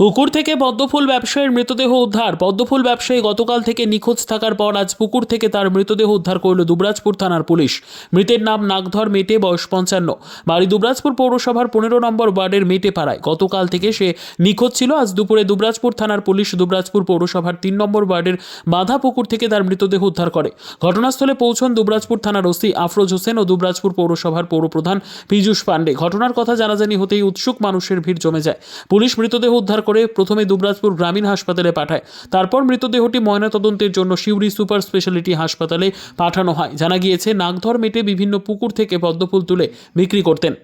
পুকুর থেকে পদ্মফুল ব্যবসায়ীর মৃতদেহ উদ্ধার। পদ্মফুল ব্যবসায়ী গতকাল থেকে নিখোঁজ থাকার পর আজ পুকুর থেকে তার মৃতদেহ উদ্ধার করল দুবরাজপুর থানার পুলিশ। মৃতের নাম নাগধর মেটে, বয়স পঞ্চান্ন। বাড়ি দুবরাজপুর পৌরসভার পনেরো নম্বর ওয়ার্ডের মেটে পাড়ায় গতকাল থেকে সে নিখোঁজ ছিল। আজ দুপুরে দুবরাজপুর থানার পুলিশ দুবরাজপুর পৌরসভার তিন নম্বর ওয়ার্ডের বাঁধা পুকুর থেকে তার মৃতদেহ উদ্ধার করে। ঘটনাস্থলে পৌঁছন দুবরাজপুর থানার ওসি আফরোজ হোসেন ও দুবরাজপুর পৌরসভার পৌরপ্রধান পীযূষ পাণ্ডে। ঘটনার কথা জানাজানি হতেই উৎসুক মানুষের ভিড় জমে যায়। পুলিশ মৃতদেহ উদ্ধার করে প্রথমে দুবরাজপুর গ্রামীণ হাসপাতালে পাঠায়। তারপর মৃতদেহটি ময়নাতদন্তের জন্য শিউরি সুপার স্পেশালিটি হাসপাতালে পাঠানো হয়। জানা গিয়েছে, নাগধর মেটে বিভিন্ন পুকুর থেকে পদ্মফুল তুলে বিক্রি করতেন।